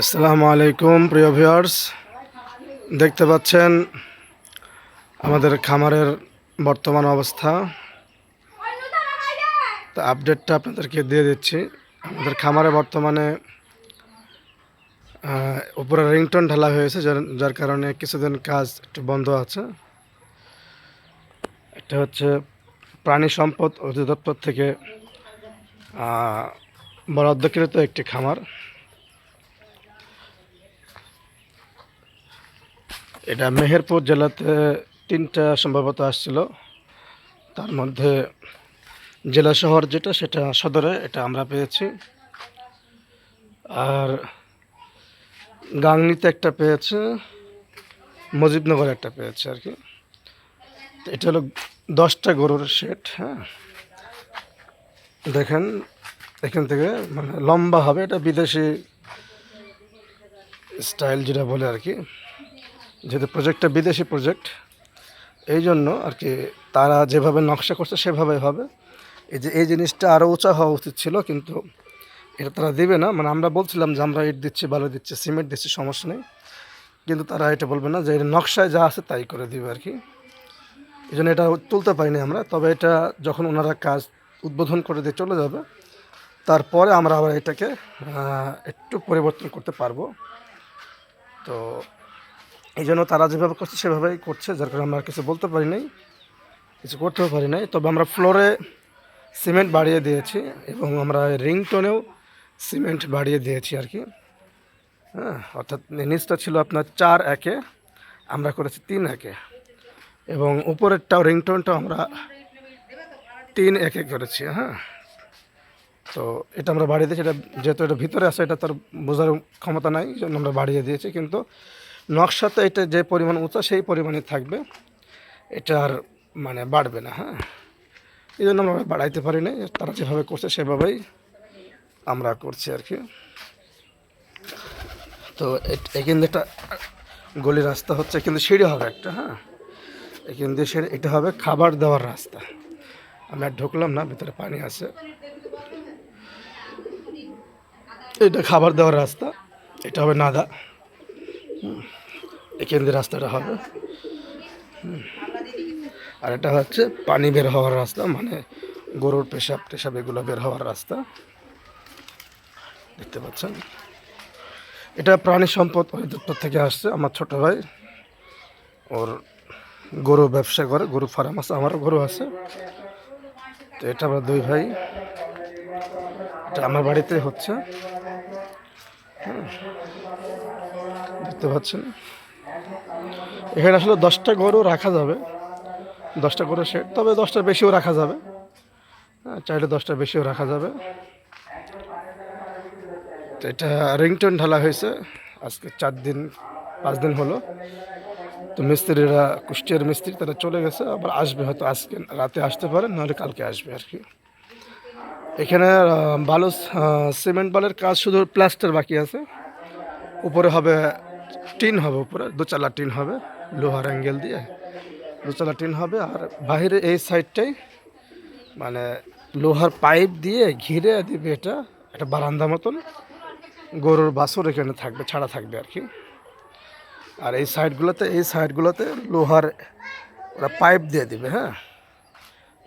আসসালামু আলাইকুম, প্রিয় ভিউয়ার্স। দেখতে পাচ্ছেন আমাদের খামারের বর্তমান অবস্থা। তো আপডেটটা আপনাদেরকে দিয়ে দিচ্ছি। আমাদের খামারে বর্তমানে উপরে রিংটন ঢালা হয়েছে, যার কারণে কিছুদিন কাজ একটু বন্ধ আছে। এটা হচ্ছে প্রাণী সম্পদ অধিদপ্তর থেকে বরাদ্দকৃত একটি খামার। এটা মেহেরপুর জেলাতে তিনটা সম্ভবত আসছিল। তার মধ্যে জেলা শহর যেটা সেটা সদরে, এটা আমরা পেয়েছি। আর গাংনিতে একটা পেয়েছে মজিদনগর একটা পেয়েছে আর কি। এটা হলো দশটা গরুর সেট হ্যাঁ। দেখেন, এখান থেকে মানে লম্বা হবে, এটা বিদেশি স্টাইল যেটা বলে আর কি। যেহেতু প্রজেক্টটা বিদেশি প্রজেক্ট এই জন্য আর কি তারা যেভাবে নকশা করছে সেভাবে হবে। এই যে, এই জিনিসটা আরও উঁচা হওয়া উচিত ছিল, কিন্তু এটা তারা দেবে না। মানে আমরা বলছিলাম যে আমরা ইট দিচ্ছি, বালু দিচ্ছি, সিমেন্ট দিচ্ছি, সমস্যা নেই। কিন্তু তারা এটা বলবে না যে এর নকশায় যা আছে তাই করে দিবে আর কি। এই জন্য এটা তুলতে পারিনি আমরা। তবে এটা যখন ওনারা কাজ উদ্বোধন করে দিয়ে চলে যাবে, তারপরে আমরা আবার এটাকে একটু পরিবর্তন করতে পারব। তো এই জন্য তারা যেভাবে করছে, সেভাবেই করছে, যার কারণে আমরা কিছু বলতে পারি নাই, কিছু করতেও পারি নাই। তবে আমরা ফ্লোরে সিমেন্ট বাড়িয়ে দিয়েছি এবং আমরা রিংটোনেও সিমেন্ট বাড়িয়ে দিয়েছি আর কি। হ্যাঁ অর্থাৎ নিচটা ছিল আপনার চার একে, আমরা করেছি তিন একে। এবং উপরেরটাও, রিংটোনটাও আমরা তিন একে করেছি হ্যাঁ। তো এটা আমরা বাড়িয়ে দিয়েছি, এটা যেহেতু এটা ভিতরে আছে, এটা তার বোঝার ক্ষমতা নাই জন্য আমরা বাড়িয়ে দিয়েছি। কিন্তু নকশাতে এটা যে পরিমাণ উঁচা, সেই পরিমাণে থাকবে। এটা আর মানে বাড়বে না হ্যাঁ। এই জন্য আমরা বাড়াইতে পারি না তারা যেভাবে করছে, সেভাবেই আমরা করছি আর কি। তো এখান দিয়ে একটা গলি রাস্তা হচ্ছে কিন্তু সিঁড়ি হবে একটা হ্যাঁ। এখান দিয়ে সিঁড়ি, এটা হবে খাবার দেওয়ার রাস্তা। আমরা ঢুকলাম না, ভিতরে পানি আছে। এটা খাবার দেওয়ার রাস্তা, এটা হবে নাদা। হুম। এখান দিয়ে রাস্তাটা হবে। আর এটা হচ্ছে পানি বের হওয়ার রাস্তা মানে গরুর পেশাব টেশাব এগুলো বের হওয়ার রাস্তা। দেখতে পাচ্ছেন? এটা প্রাণী সম্পদ অধিদপ্তর থেকে আসছে, আমার ছোট ভাই। ওর গরু ব্যবসা করে, গরু ফার্ম আছে, আমারও গরু আছে। তো এটা আমরা দুই ভাই। এটা আমার বাড়িতে হচ্ছে। হুম। দেখতে পাচ্ছেন? এখানে আসলে দশটা গরু রাখা যাবে। দশটা গরু সেট তবে দশটার বেশিও রাখা যাবে। হ্যাঁ চাইলে দশটার বেশিও রাখা যাবে। তো এটা রিংটোন ঢালা হয়েছে। আজকে চার দিন, পাঁচ দিন হলো। তো মিস্ত্রিরা, কুষ্টিয়ার মিস্ত্রি তারা চলে গেছে, আবার আসবে হয়তো আজকে, রাতে আসতে পারে, নাহলে কালকে আসবে আর কি। এখানে বালু সিমেন্ট বালের কাজ শুধু প্লাস্টার বাকি আছে। উপরে হবে টিন হবে উপরে, দোচালা টিন হবে, লোহার অ্যাঙ্গেল দিয়ে। দোচালা টিন হবে আর বাইরে এই সাইডটাই মানে লোহার পাইপ দিয়ে ঘিরে দিবে এটা, একটা বারান্দা মতন। গরুর বাছুর এখানে থাকবে, ছাড়া থাকবে আর কি। আর এই সাইডগুলোতে এই সাইডগুলোতে লোহার ওরা পাইপ দিয়ে দিবে হ্যাঁ?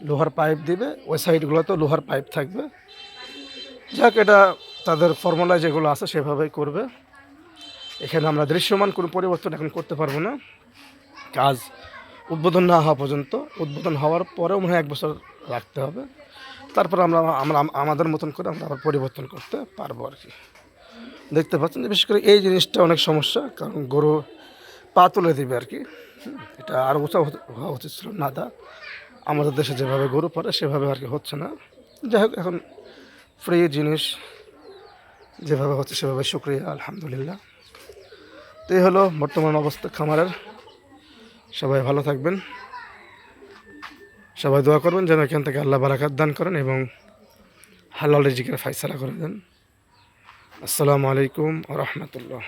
লোহার পাইপ দিবে, ওই সাইডগুলোতে লোহার পাইপ থাকবে। যাক, এটা তাদের ফর্মুলা যেগুলো আছে সেভাবেই করবে। এখানে আমরা দৃশ্যমান কোনো পরিবর্তন এখন করতে পারব না। কাজ উদ্বোধন না হওয়া পর্যন্ত, উদ্বোধন হওয়ার পরেও মনে হয় এক বছর রাখতে হবে। তারপর আমরা আমরা, আমাদের মতন করে আমরা আবার পরিবর্তন করতে পারব আর কি। দেখতে পাচ্ছেন যে বিশেষ করে এই জিনিসটা অনেক সমস্যা, কারণ গরু পা তুলে দেবে আর কি। এটা আরও উঁচা হওয়া উচিত ছিল, নাদা। আমাদের দেশে যেভাবে গরু পড়ে সেভাবে আর কি হচ্ছে না। যাই হোক, এখন ফ্রি জিনিস যেভাবে হচ্ছে সেভাবে শুক্রিয়া, আলহামদুলিল্লাহ। তো এই হলো বর্তমান অবস্থা খামারের। সবাই ভালো থাকবেন। সবাই দোয়া করবেন যেন এখান থেকে আল্লাহ বারাকাত দান করেন এবং হালাল রিজিকের ফাইসালা করে দেন। আসসালামু আলাইকুম রহমতুল্লাহ।